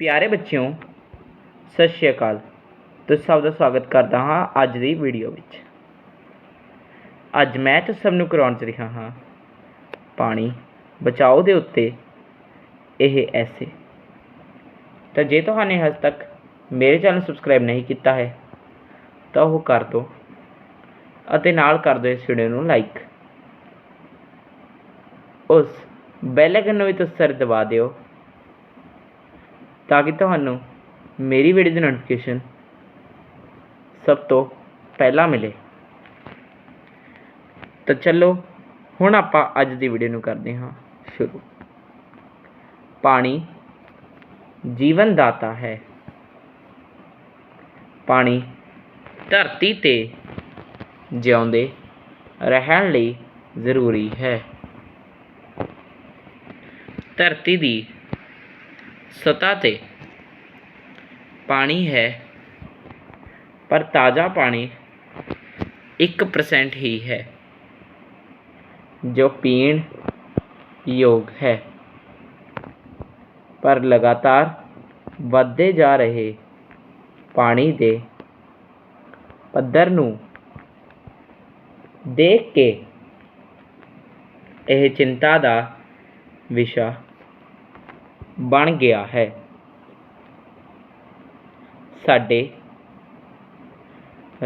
ਪਿਆਰੇ ਬੱਚਿਓ, ਸਤਿ ਸ਼੍ਰੀ ਅਕਾਲ। ਤੁਸੀਂ ਸਭ ਦਾ ਸਵਾਗਤ ਕਰਦਾ ਹਾਂ ਅੱਜ ਦੀ ਵੀਡੀਓ ਵਿੱਚ। ਅੱਜ ਮੈਂ ਤੁਸੀਂ ਸਭ ਨੂੰ ਕਰਾਉਣ ਚ ਰਿਹਾ ਹਾਂ ਪਾਣੀ ਬਚਾਓ ਦੇ ਉੱਤੇ ਇਹ ਐਸੇ। ਤਾਂ ਜੇ ਤੁਹਾਨੂੰ ਹਜੇ ਤੱਕ ਮੇਰੇ ਚੈਨਲ ਸਬਸਕ੍ਰਾਈਬ ਨਹੀਂ ਕੀਤਾ ਹੈ, ਤਾਂ ਉਹ ਕਰ ਦਿਓ ਅਤੇ ਨਾਲ ਕਰ ਦਿਓ ਇਸ ਵੀਡੀਓ ਨੂੰ ਲਾਈਕ ਉਸ ਬੈਲ ਆਈਕਨ ਨੂੰ ਵੀ ਤੁਸੀਂ ਸਰ ਦਬਾ ਦਿਓ ਤਾਂ ਕਿ ਤੁਹਾਨੂੰ ਮੇਰੀ ਵੀਡੀਓ ਦੀ ਨੋਟੀਫਿਕੇਸ਼ਨ ਸਭ ਤੋਂ ਪਹਿਲਾਂ ਮਿਲੇ। ਤਾਂ ਚਲੋ, ਹੁਣ ਆਪਾਂ ਅੱਜ ਦੀ ਵੀਡੀਓ ਨੂੰ ਕਰਦੇ ਹਾਂ ਸ਼ੁਰੂ। ਪਾਣੀ ਜੀਵਨ ਦਾਤਾ ਹੈ। ਪਾਣੀ ਧਰਤੀ ਤੇ ਜਿਉਂਦੇ ਰਹਿਣ ਲਈ ਜ਼ਰੂਰੀ ਹੈ। ਧਰਤੀ ਦੀ ਸਤ੍ਹਾ ਤੇ ਪਾਣੀ ਹੈ, ਪਰ ਤਾਜ਼ਾ ਪਾਣੀ 1% ਹੀ ਹੈ, ਜੋ ਪੀਣ ਯੋਗ ਹੈ। ਪਰ ਲਗਾਤਾਰ ਵੱਧਦੇ ਜਾ ਰਹੇ ਪਾਣੀ ਦੇ ਪੱਧਰ ਨੂੰ ਦੇਖ ਕੇ ਇਹ ਚਿੰਤਾ ਦਾ ਵਿਸ਼ਾ ਬਣ ਗਿਆ ਹੈ। ਸਾਡੇ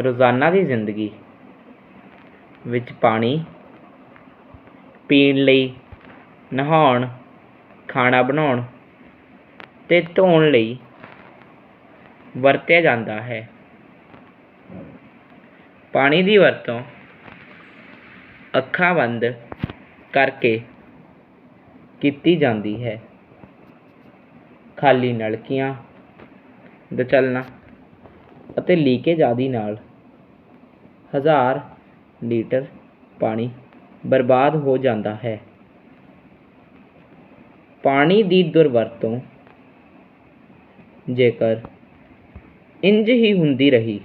ਰੋਜ਼ਾਨਾ ਦੀ ਜ਼ਿੰਦਗੀ ਵਿੱਚ ਪਾਣੀ ਪੀਣ ਲਈ, ਨਹਾਉਣ, ਖਾਣਾ ਬਣਾਉਣ ਤੇ ਧੋਣ ਲਈ ਵਰਤਿਆ ਜਾਂਦਾ ਹੈ। ਪਾਣੀ ਦੀ ਵਰਤੋਂ ਅੱਖਾਂ ਬੰਦ ਕਰਕੇ ਕੀਤੀ ਜਾਂਦੀ ਹੈ। ਖਾਲੀ ਨਲਕੀਆਂ ਦਾ ਚੱਲਣਾ ਅਤੇ ਲੀਕੇਜ ਆਦਿ ਨਾਲ ਹਜ਼ਾਰ ਲੀਟਰ ਪਾਣੀ ਬਰਬਾਦ ਹੋ ਜਾਂਦਾ ਹੈ। ਪਾਣੀ ਦੀ ਦੁਰਵਰਤੋਂ ਜੇਕਰ ਇੰਜ ਹੀ ਹੁੰਦੀ ਰਹੀ,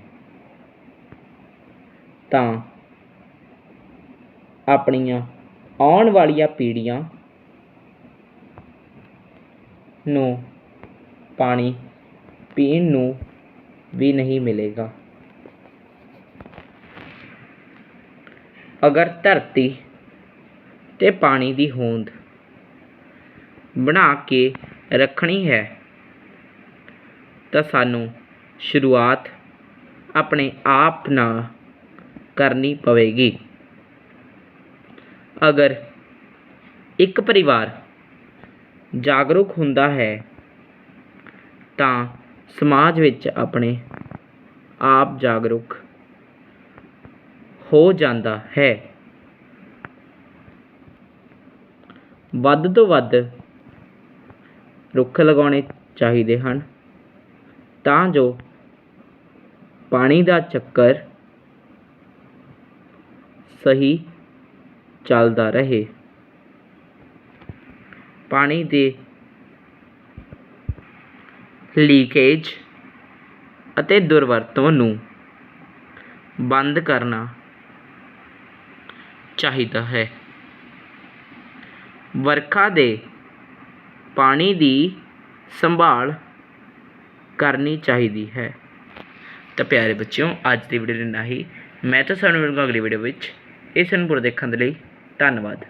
ਤਾਂ ਆਪਣੀਆਂ ਆਉਣ ਵਾਲੀਆਂ ਪੀੜ੍ਹੀਆਂ ਨੂੰ ਪਾਣੀ ਪੀਣ ਨੂੰ ਵੀ ਨਹੀਂ ਮਿਲੇਗਾ। ਅਗਰ ਧਰਤੀ ਤੇ ਪਾਣੀ ਦੀ ਹੋਂਦ ਬਣਾ ਕੇ ਰੱਖਣੀ ਹੈ, ਤਾਂ ਸਾਨੂੰ ਸ਼ੁਰੂਆਤ ਆਪਣੇ ਆਪ ਨਾਲ ਕਰਨੀ ਪਵੇਗੀ। ਅਗਰ ਇੱਕ ਪਰਿਵਾਰ ਜਾਗਰੂਕ ਹੁੰਦਾ ਹੈ ਤਾਂ ਸਮਾਜ ਵਿੱਚ ਆਪਣੇ ਆਪ ਜਾਗਰੂਕ ਹੋ ਜਾਂਦਾ ਹੈ। ਵੱਧ ਤੋਂ ਵੱਧ ਰੁੱਖ ਲਗਾਉਣੇ ਚਾਹੀਦੇ ਹਨ ਤਾਂ ਜੋ ਪਾਣੀ ਦਾ ਚੱਕਰ ਸਹੀ ਚੱਲਦਾ ਰਹੇ। ਪਾਣੀ ਦੇ ਲੀਕੇਜ ਅਤੇ ਦੁਰਵਰਤੋਂ ਨੂੰ ਬੰਦ ਕਰਨਾ ਚਾਹੀਦਾ ਹੈ। ਵਰਖਾ ਦੇ ਪਾਣੀ ਦੀ ਸੰਭਾਲ ਕਰਨੀ ਚਾਹੀਦੀ ਹੈ। ਤਾਂ ਪਿਆਰੇ ਬੱਚਿਓ, ਅੱਜ ਦੀ ਵੀਡੀਓ ਇੰਨਾ ਹੀ। ਮੈਂ ਤਾਂ ਸਾਨੂੰ ਮਿਲੂੰਗਾ ਅਗਲੀ ਵੀਡੀਓ ਵਿੱਚ। ਇਸ ਨੂੰ ਪੂਰਾ ਦੇਖਣ ਦੇ ਲਈ। ਧੰਨਵਾਦ।